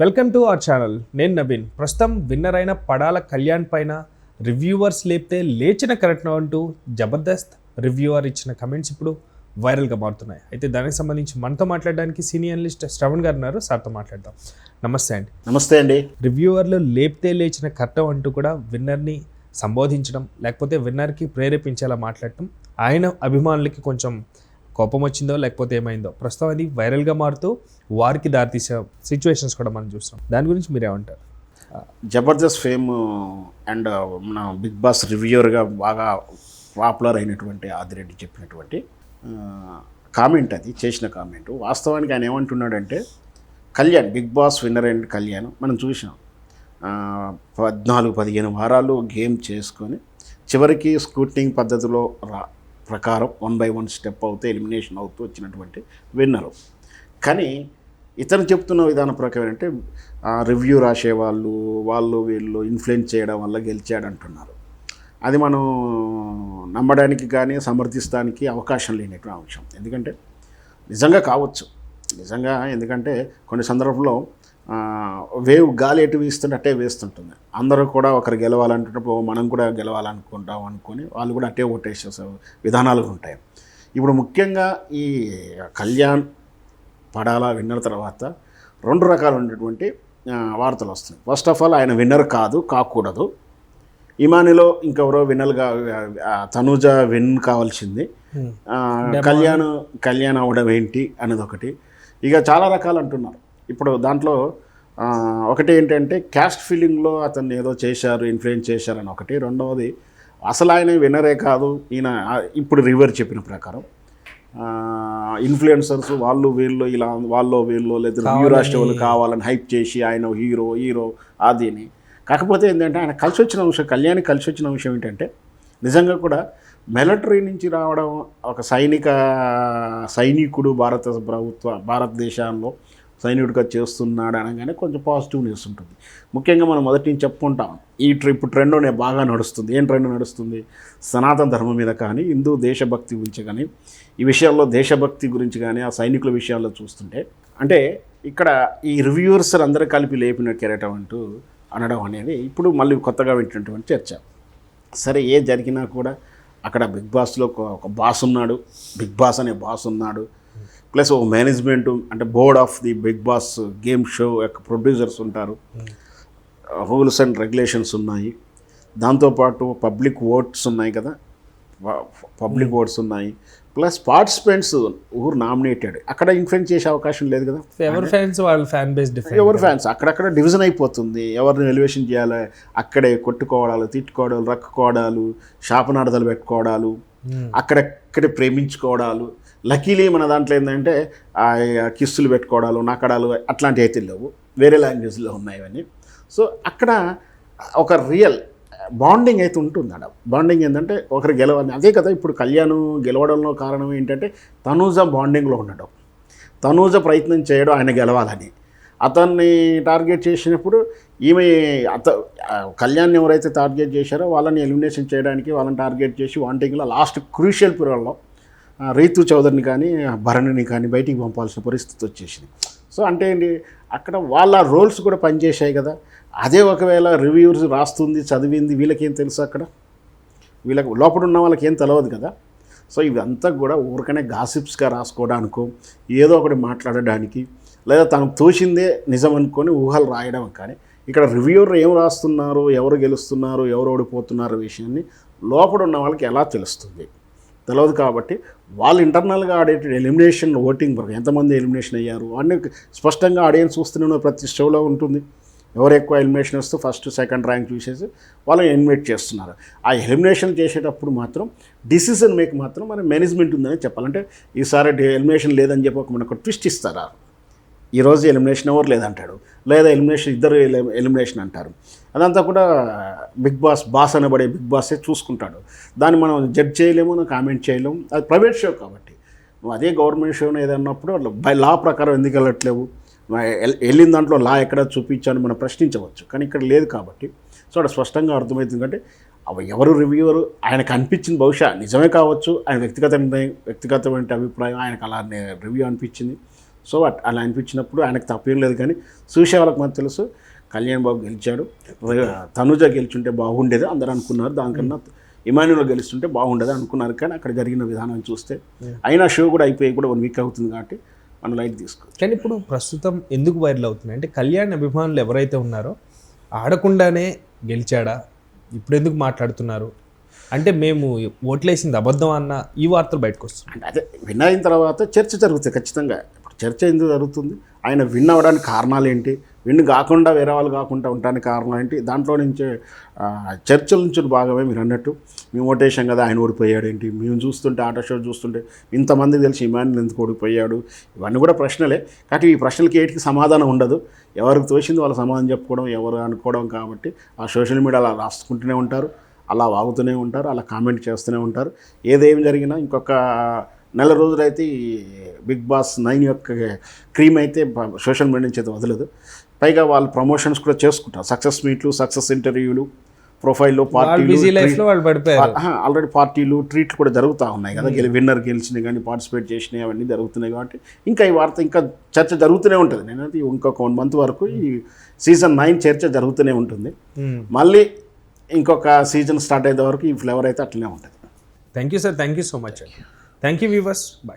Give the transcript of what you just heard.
Welcome to our channel. నేను నవీన్. ప్రస్తుతం winner అయిన పడాల కళ్యాణ్ పైన రివ్యూవర్స్ లేపితే లేచిన కరెక్ట్ అంటూ జబర్దస్త్ రివ్యూవర్ ఇచ్చిన కమెంట్స్ ఇప్పుడు వైరల్గా మారుతున్నాయి. అయితే దానికి సంబంధించి మనతో మాట్లాడడానికి సీనియర్ అనలిస్ట్ శ్రవణ్ గారు ఉన్నారు. సార్తో మాట్లాడదాం. నమస్తే అండి. నమస్తే అండి. రివ్యూవర్లు లేపితే లేచిన కర్తం అంటూ కూడా విన్నర్ని సంబోధించడం లేకపోతే విన్నర్కి ప్రేరేపించేలా మాట్లాడటం ఆయన అభిమానులకి కొంచెం కోపం వచ్చిందో లేకపోతే ఏమైందో ప్రస్తుతం అది వైరల్గా మారుతూ వారికి దారితీసే సిచ్యువేషన్స్ కూడా మనం చూస్తాం దాని గురించి మీరేమంటారు జబర్దస్త్ ఫేమ్ అండ్ మన బిగ్ బాస్ రివ్యూర్గా బాగా పాపులర్ అయినటువంటి ఆదిరెడ్డి చెప్పినటువంటి కామెంట్ అది చేసిన కామెంట్ వాస్తవానికి ఆయన ఏమంటున్నాడంటే Kalyan Bigg Boss winner and Kalyan మనం చూసాం పద్నాలుగు పదిహేను వారాలు గేమ్ చేసుకొని చివరికి స్కూటింగ్ పద్ధతిలో రా ప్రకారం వన్ బై వన్ స్టెప్ అవుతూ ఎలిమినేషన్ అవుతూ వచ్చినటువంటి విన్నరు. కానీ ఇతను చెప్తున్న విధానం ప్రకారం అంటే రివ్యూ రాసేవాళ్ళు వాళ్ళు వీళ్ళు ఇన్ఫ్లుయెన్స్ చేయడం వల్ల గెలిచాడు అంటున్నారు అది మనం నమ్మడానికి కానీ సమర్థిస్తానికి అవకాశం లేనటువంటి అంశం. ఎందుకంటే నిజంగా కావచ్చు. నిజంగా ఎందుకంటే కొన్ని సందర్భంలో వేవ్ గాలి ఎటు వీస్తుంటే అట్టే వేస్తుంటుంది. అందరూ కూడా ఒకరు గెలవాలంటున్నప్పుడు మనం కూడా గెలవాలనుకుంటాం అనుకొని వాళ్ళు కూడా అట్టే ఓటేసే విధానాలు ఉంటాయి. ఇప్పుడు ముఖ్యంగా ఈ కళ్యాణ్ పడాలా విన్నర్ తర్వాత రెండు రకాలు ఉండేటువంటి వార్తలు వస్తున్నాయి. ఫస్ట్ ఆఫ్ ఆల్ ఆయన విన్నర్ కాదు కాకూడదు. ఇమానిలో ఇంకెవరో విన్నర్గా తనూజ విన్ కావాల్సింది. కళ్యాణ్ కళ్యాణ్ అవ్వడం ఏంటి అనేది ఒకటి. ఇక చాలా రకాలు అంటున్నారు. ఇప్పుడు దాంట్లో ఒకటి ఏంటంటే క్యాస్ట్ ఫీలింగ్లో అతన్ని ఏదో చేశారు ఇన్ఫ్లుయెన్స్ చేశారని ఒకటి. రెండవది అసలు ఆయన వినరే కాదు. ఈయన ఇప్పుడు రివర్ చెప్పిన ప్రకారం ఇన్ఫ్లుయెన్సర్స్ వాళ్ళు వీళ్ళు ఇలా వాళ్ళు వీళ్ళు లేదా రాష్ట్ర వాళ్ళు కావాలని హైప్ చేసి ఆయన హీరో హీరో అది అని. కాకపోతే ఏంటంటే ఆయన కలిసి వచ్చిన అంశం కళ్యాణి కలిసి వచ్చిన అంశం ఏంటంటే నిజంగా కూడా మిలిటరీ నుంచి రావడం ఒక సైనిక సైనికుడు భారత ప్రభుత్వ భారతదేశంలో సైనికుడిగా చేస్తున్నాడు అనగానే కొంచెం పాజిటివ్ న్యూస్ ఉంటుంది. ముఖ్యంగా మనం మొదటి నుంచి చెప్పుకుంటాం ఈ ట్రిప్ ట్రెండ్ నేను బాగా నడుస్తుంది. ఏం ట్రెండ్ నడుస్తుంది? సనాతన ధర్మం మీద కానీ హిందూ దేశభక్తి గురించి కానీ ఈ విషయాల్లో దేశభక్తి గురించి కానీ ఆ సైనికుల విషయాల్లో చూస్తుంటే అంటే ఇక్కడ ఈ రివ్యూవర్స్ అందరూ కలిపి లేపిన కెరటం అంటూ అనడం అనేది ఇప్పుడు మళ్ళీ కొత్తగా వింటున్నటువంటి చర్చ. సరే ఏ జరిగినా కూడా అక్కడ బిగ్ బాస్లో ఒక ఒక బాస్ ఉన్నాడు. బిగ్ బాస్ అనే బాస్ ఉన్నాడు. ప్లస్ ఒక మేనేజ్మెంట్ అంటే board of the Bigg Boss game show యొక్క ప్రొడ్యూసర్స్ ఉంటారు. రూల్స్ అండ్ రెగ్యులేషన్స్ ఉన్నాయి. దాంతోపాటు పబ్లిక్ ఓట్స్ ఉన్నాయి కదా. పబ్లిక్ ఓట్స్ ఉన్నాయి. ప్లస్ పార్టిసిపెంట్స్ ఊరు నామినేటెడ్. అక్కడ ఇన్ఫ్లుయెన్స్ చేసే అవకాశం లేదు కదా. ఎవరి ఫ్యాన్స్ వాళ్ళ ఫ్యాన్ బేస్ డిఫరెంట్ ఎవరి ఫ్యాన్స్ అక్కడక్కడ డివిజన్ అయిపోతుంది. ఎవరిని ఎలివేషన్ చేయాలి? అక్కడే కొట్టుకోవడాలు తిట్టుకోవడాలు రక్కుకోవడాలు శాపనార్థాలు పెట్టుకోవడాలు అక్కడక్కడే ప్రేమించుకోవడాలు లక్కీలీ మన దాంట్లో ఏంటంటే ఆ కిస్సులు పెట్టుకోవడాలు నక్కడాలు అట్లాంటివి అయితే లేవు. వేరే లాంగ్వేజ్లో ఉన్నాయి ఇవన్నీ. సో అక్కడ ఒక రియల్ బాండింగ్ అయితే ఉంటుంది అడ బాండింగ్ ఏంటంటే ఒకరు గెలవాలి. అదే కదా ఇప్పుడు కళ్యాణ్ గెలవడంలో కారణం ఏంటంటే తనూజ బాండింగ్లో ఉండడం తనూజ ప్రయత్నం చేయడం ఆయన గెలవాలని. అతన్ని టార్గెట్ చేసినప్పుడు ఈమె అత కళ్యాణ్ ఎవరైతే టార్గెట్ చేశారో వాళ్ళని ఎలిమినేషన్ చేయడానికి వాళ్ళని టార్గెట్ చేసి వాంటింగ్లో లాస్ట్ క్రూషియల్ పీరియడ్లో రీతు చౌదరిని కానీ భరణిని కానీ బయటికి పంపాల్సిన పరిస్థితి వచ్చేసింది. సో అంటే ఏంటి? అక్కడ వాళ్ళ రోల్స్ కూడా పనిచేశాయి కదా. అదే ఒకవేళ రివ్యూస్ రాస్తుంది చదివింది వీళ్ళకేం తెలుసు అక్కడ? వీళ్ళకి లోపల ఉన్న వాళ్ళకి ఏం తెలియదు కదా. సో ఇదంతా కూడా ఊరికనే గాసిప్స్గా రాసుకోవడానికో ఏదో ఒకటి మాట్లాడడానికి లేదా తనకు తోచిందే నిజం అనుకొని ఊహలు రాయడం కానీ ఇక్కడ రివ్యూర్ ఏం రాస్తున్నారు ఎవరు గెలుస్తున్నారు ఎవరు ఓడిపోతున్నారు విషయాన్ని లోపల ఉన్న వాళ్ళకి ఎలా తెలుస్తుంది? తెలియదు కాబట్టి వాళ్ళు ఇంటర్నల్గా ఆడే ఎలిమినేషన్ ఓటింగ్ వరకు ఎంతమంది ఎలిమినేషన్ అయ్యారు అన్ని స్పష్టంగా ఆడియన్స్ చూస్తున్న ప్రతి షోలో ఉంటుంది. ఎవరు ఎక్కువ ఎలిమినేషన్ వస్తే ఫస్ట్ సెకండ్ ర్యాంక్ చూసేసి వాళ్ళని ఎలిమినేట్ చేస్తున్నారు. ఆ ఎలిమినేషన్ చేసేటప్పుడు మాత్రం డిసిజన్ మేక్ మాత్రం మన మేనేజ్మెంట్ ఉందని చెప్పాలంటే ఈసారి ఎలిమినేషన్ లేదని చెప్పి ఒక మనకు ట్విస్ట్ ఇస్తారు. ఈరోజు ఎలిమినేషన్ ఎవరు లేదంటాడు. లేదా ఎలిమినేషన్ ఇద్దరు ఎలిమినేషన్ అంటారు. అదంతా కూడా బిగ్ బాస్ బాస్ అనబడే బిగ్ బాసే చూసుకుంటాడు. దాన్ని మనం జడ్జ్ చేయలేము కామెంట్ చేయలేము. అది ప్రైవేట్ షో కాబట్టి. నువ్వు అదే గవర్నమెంట్ షోని ఏదన్నప్పుడు బై లా ప్రకారం ఎందుకు వెళ్ళట్లేవు? వెళ్ళిన దాంట్లో లా ఎక్కడ చూపించాను మనం ప్రశ్నించవచ్చు. కానీ ఇక్కడ లేదు కాబట్టి. సో అక్కడ స్పష్టంగా అర్థమవుతుంది అంటే అవి ఎవరు రివ్యూవరు? ఆయనకు అనిపించింది బహుశా నిజమే కావచ్చు. ఆయన వ్యక్తిగత వ్యక్తిగతమైన అభిప్రాయం ఆయనకు అలా రివ్యూ అనిపించింది. సో అట్- అలా అనిపించినప్పుడు ఆయనకు తప్పేం లేదు కానీ చూసే వాళ్ళకి మనకు తెలుసు కళ్యాణ్ బాబు గెలిచాడు. తనుజ గెలిచుంటే బాగుండేది అందరూ అనుకున్నారు. దానికన్నా ఇమాన్యుల్ గెలుస్తుంటే బాగుండేది అనుకున్నారు. కానీ అక్కడ జరిగిన విధానం చూస్తే అయినా షో కూడా అయిపోయి కూడా వన్ వీక్ అవుతుంది కాబట్టి మనం లైట్ తీసుకో. కానీ ఇప్పుడు ప్రస్తుతం ఎందుకు వైరల్ అవుతున్నాయి? అంటే కళ్యాణ్ అభిమానులు ఎవరైతే ఉన్నారో ఆడకుండానే గెలిచాడా? ఇప్పుడు ఎందుకు మాట్లాడుతున్నారు? అంటే మేము ఓట్లేసింది అబద్ధం అన్న ఈ వార్తలు బయటకు వస్తుంది అంటే అదే విన్ అయిన తర్వాత చర్చ జరుగుతుంది ఖచ్చితంగా. చర్చ ఎందుకు జరుగుతుంది? ఆయన విన్ అవ్వడానికి కారణాలు ఏంటి? విన్ కాకుండా వేరే వాళ్ళు కాకుండా ఉండడానికి కారణం ఏంటి? దాంట్లో నుంచే చర్చల నుంచి భాగమే మీరు అన్నట్టు. మేము ఓటేసాం కదా ఆయన ఓడిపోయాడు ఏంటి? మేము చూస్తుంటే ఆటో షో చూస్తుంటే ఇంతమందికి తెలిసి ఇమాన్ ఎందుకు ఓడిపోయాడు? ఇవన్నీ కూడా ప్రశ్నలే. కాబట్టి ఈ ప్రశ్నలకి ఏటికి సమాధానం ఉండదు. ఎవరికి తోచింది వాళ్ళు సమాధానం చెప్పుకోవడం ఎవరు అనుకోవడం కాబట్టి ఆ సోషల్ మీడియా అలా రాసుకుంటూనే ఉంటారు. అలా వాగుతూనే ఉంటారు. అలా కామెంట్ చేస్తూనే ఉంటారు. ఏదేం జరిగినా ఇంకొక నెల రోజులైతే ఈ బిగ్ బాస్ నైన్ యొక్క క్రీమ్ అయితే సోషల్ మీడియా నుంచి అయితే వదలదు. పైగా వాళ్ళు ప్రమోషన్స్ కూడా చేసుకుంటారు. సక్సెస్ మీట్లు సక్సెస్ ఇంటర్వ్యూలు ప్రొఫైల్లో పార్టీలు ఆల్రెడీ పార్టీలు ట్రీట్లు కూడా జరుగుతూ ఉన్నాయి కదా. గెలి విన్నర్ గెలిచినాయి కానీ పార్టిసిపేట్ చేసినాయి అవన్నీ జరుగుతున్నాయి కాబట్టి. ఇంకా ఈ వార్త ఇంకా చర్చ జరుగుతూనే ఉంటుంది. నేనైతే ఇంకొక వన్ మంత్ వరకు ఈ సీజన్ నైన్ చర్చ జరుగుతూనే ఉంటుంది. మళ్ళీ ఇంకొక సీజన్ స్టార్ట్ అయ్యే వరకు ఈ ఫ్లేవర్ అయితే అట్లనే ఉంటుంది. Thank you sir. Thank you so much. Thank you viewers bye